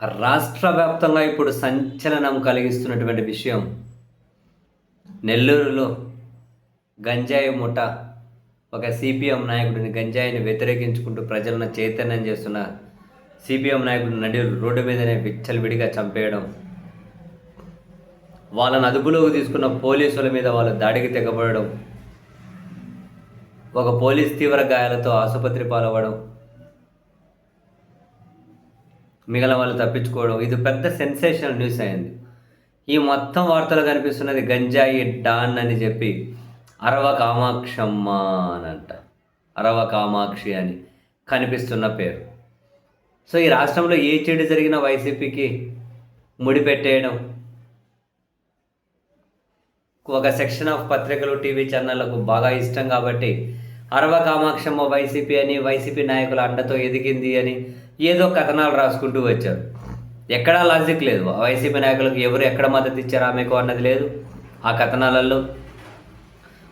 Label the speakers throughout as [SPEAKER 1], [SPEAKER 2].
[SPEAKER 1] రాష్ట్ర వ్యాప్తంగా ఇప్పుడు సంచలనం కలిగిస్తున్నటువంటి విషయం నెల్లూరులో గంజాయి ముఠ ఒక సిపిఎం నాయకుడిని గంజాయిని వ్యతిరేకించుకుంటూ ప్రజలను చైతన్యం చేస్తున్న సిపిఎం నాయకుడు నడి రోడ్డు మీదనే విచ్చలవిడిగా చంపేయడం వాళ్ళని అదుపులోకి తీసుకున్న పోలీసుల మీద వాళ్ళు దాడికి తెగబడడం ఒక పోలీస్ తీవ్ర గాయాలతో ఆసుపత్రి పాలవ్వడం మిగల వాళ్ళు తప్పించుకోవడం. ఇది పెద్ద సెన్సేషనల్ న్యూస్ అయింది. ఈ మొత్తం వార్తలు కనిపిస్తున్నది గంజాయి డాన్ అని చెప్పి అరవ కామాక్షమ్మ అని అంట అరవ కామాక్షి అని కనిపిస్తున్న పేరు. సో ఈ రాష్ట్రంలో ఏ చెడు జరిగిన వైసీపీకి ముడిపెట్టేయడం ఒక సెక్షన్ ఆఫ్ పత్రికలు టీవీ ఛానళ్ళకు బాగా ఇష్టం కాబట్టి అరవ కామాక్షమ్మ వైసీపీ అని వైసీపీ నాయకుల అండతో ఎదిగింది అని ఏదో కథనాలు రాసుకుంటూ వచ్చారు. ఎక్కడా లాజిక్ లేదు. వైసీపీ నాయకులకు ఎవరు ఎక్కడ మద్దతు ఇచ్చారు ఆమెకు అన్నది లేదు ఆ కథనాలలో.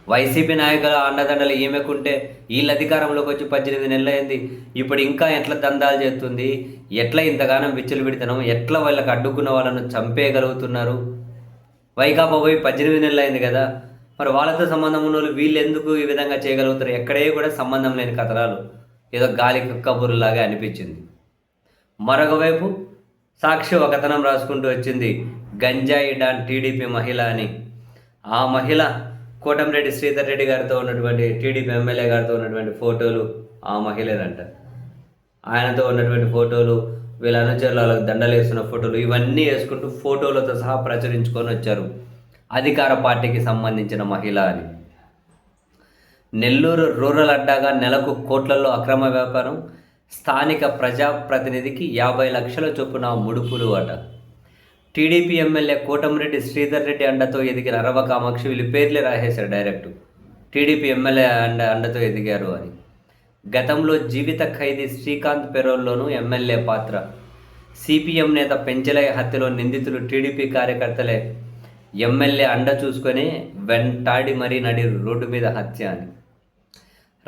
[SPEAKER 1] వైసీపీ నాయకుల అండదండలు ఈమెకుంటే వీళ్ళ అధికారంలోకి వచ్చి పద్దెనిమిది నెలలు అయింది. ఇప్పుడు ఇంకా ఎట్లా దందాలు చేస్తుంది? ఎట్లా ఇంతగానం విచ్చలు పెడతాం ఎట్లా వాళ్ళకి అడ్డుకున్న వాళ్ళను చంపేయగలుగుతున్నారు? వైకాపా పోయి పద్దెనిమిది నెలలైంది అయింది కదా. మరి వాళ్ళతో సంబంధం ఉన్న వాళ్ళు వీళ్ళు ఎందుకు ఈ విధంగా చేయగలుగుతారు? ఎక్కడే కూడా సంబంధం లేని కథనాలు. ఏదో గాలి కబుర్లాగా అనిపించింది. మరొకవైపు సాక్షి ఒక కథనం రాసుకుంటూ వచ్చింది గంజాయి డాన్ టీడీపీ మహిళ అని. ఆ మహిళ కోటంరెడ్డి శ్రీధర్ రెడ్డి గారితో ఉన్నటువంటి టీడీపీ ఎమ్మెల్యే గారితో ఉన్నటువంటి ఫోటోలు ఆ మహిళనంట. ఆయనతో ఉన్నటువంటి ఫోటోలు వీళ్ళ అనుచరులు వాళ్ళకి దండలు వేస్తున్న ఫోటోలు ఇవన్నీ వేసుకుంటూ ఫోటోలతో సహా ప్రచురించుకొని వచ్చారు. అధికార పార్టీకి సంబంధించిన మహిళ అని. నెల్లూరు రూరల్ అడ్డాగా నెలకు కోట్లలో అక్రమ వ్యాపారం స్థానిక ప్రజాప్రతినిధికి యాభై లక్షల చొప్పున ముడుపులు అట. టీడీపీ ఎమ్మెల్యే కోటమిరెడ్డి శ్రీధర్ రెడ్డి అండతో ఎదిగిన అరవ కామాక్షి వీళ్ళు పేర్లే రాసేశారు డైరెక్ట్. టీడీపీ ఎమ్మెల్యే అండ అండతో ఎదిగారు అని. గతంలో జీవిత ఖైదీ శ్రీకాంత్ పెరోల్లోనూ ఎమ్మెల్యే పాత్ర. సిపిఎం నేత పెంచలయ్య హత్యలో నిందితులు టీడీపీ కార్యకర్తలే. ఎమ్మెల్యే అండ చూసుకొని వెంటాడి మరీ నడి రోడ్డు మీద హత్య అని.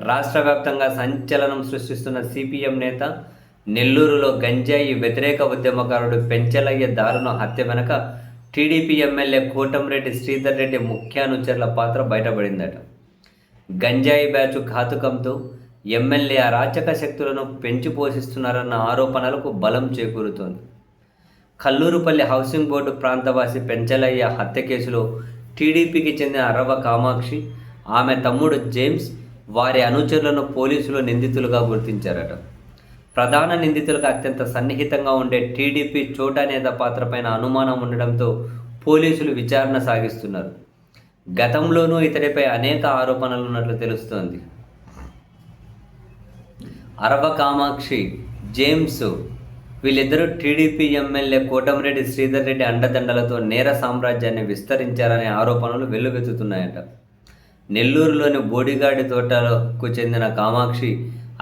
[SPEAKER 1] రాష్ట్ర వ్యాప్తంగా సంచలనం సృష్టిస్తున్న సిపిఎం నేత నెల్లూరులో గంజాయి వ్యతిరేక ఉద్యమకారుడు పెంచలయ్య దారుణ హత్య వెనక టీడీపీ ఎమ్మెల్యే కోటంరెడ్డి శ్రీధర్ రెడ్డి ముఖ్యానుచరుల పాత్ర బయటపడిందట. గంజాయి బ్యాచ్ ఘాతుకంతో ఎమ్మెల్యే అరాచక శక్తులను పెంచి పోషిస్తున్నారన్న ఆరోపణలకు బలం చేకూరుతోంది. కల్లూరుపల్లి హౌసింగ్ బోర్డు ప్రాంతవాసి పెంచలయ్య హత్య కేసులో టీడీపీకి చెందిన అరవ కామాక్షి ఆమె తమ్ముడు జేమ్స్ వారి అనుచరులను పోలీసులు నిందితులుగా గుర్తించారట. ప్రధాన నిందితులకు అత్యంత సన్నిహితంగా ఉండే టీడీపీ చోటా నేత పాత్రపైన అనుమానం ఉండడంతో పోలీసులు విచారణ సాగిస్తున్నారు. గతంలోనూ ఇతడిపై అనేక ఆరోపణలు ఉన్నట్లు తెలుస్తోంది. అరవ కామాక్షి జేమ్స్ వీళ్ళిద్దరూ టీడీపీ ఎమ్మెల్యే కోటమిరెడ్డి శ్రీధర్ రెడ్డి అండదండలతో నేర సామ్రాజ్యాన్ని విస్తరించారనే ఆరోపణలు వెల్లువెత్తుతున్నాయట. నెల్లూరులోని బోడిగాడి తోటలకు చెందిన కామాక్షి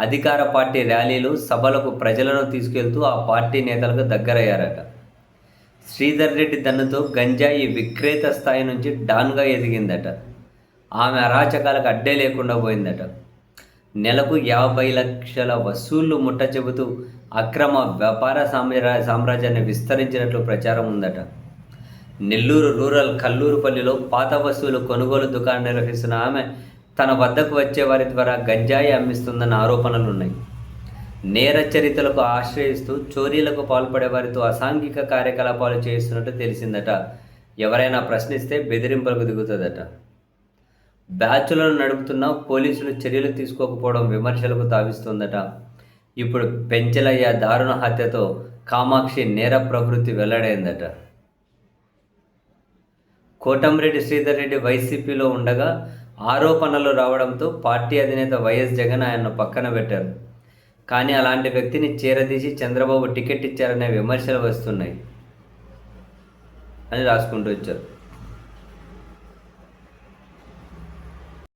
[SPEAKER 1] అధికార పార్టీ ర్యాలీలు సభలకు ప్రజలను తీసుకెళ్తూ ఆ పార్టీ నేతలకు దగ్గరయ్యారట. శ్రీధర్ రెడ్డి దన్నుతో గంజాయి విక్రేత స్థాయి నుంచి డాన్గా ఎదిగిందట. ఆమె అరాచకాలకు అడ్డే లేకుండా పోయిందట. నెలకు యాభై లక్షల వసూళ్ళు ముట్ట చెబుతూ అక్రమ వ్యాపార సామ్రా సామ్రాజ్యాన్ని విస్తరించినట్లు ప్రచారం ఉందట. నెల్లూరు రూరల్ కల్లూరుపల్లిలో పాత వస్తువులు కొనుగోలు దుకాణం నిర్వహిస్తున్న ఆమె తన వద్దకు వచ్చే వారి ద్వారా గంజాయి అమ్మిస్తుందన్న ఆరోపణలు ఉన్నాయి. నేర చరిత్రలకు ఆశ్రయిస్తూ చోరీలకు పాల్పడే వారితో అసాంఘిక కార్యకలాపాలు చేస్తున్నట్టు తెలిసిందట. ఎవరైనా ప్రశ్నిస్తే బెదిరింపులకు దిగుతుందట. బ్యాచులను నడుపుతున్న పోలీసులు చర్యలు తీసుకోకపోవడం విమర్శలకు తావిస్తుందట. ఇప్పుడు పెంచలయ్య దారుణ హత్యతో కామాక్షి నేర ప్రవృత్తి వెల్లడైందట. కోటంరెడ్డి శ్రీధర్ రెడ్డి వైసీపీలో ఉండగా ఆరోపణలు రావడంతో పార్టీ అధినేత వైఎస్ జగన్ ఆయన్ను పక్కన పెట్టారు. కానీ అలాంటి వ్యక్తిని చేరదీసి చంద్రబాబు టికెట్ ఇచ్చారనే విమర్శలు వస్తున్నాయి అని రాసుకుంటూ వచ్చారు.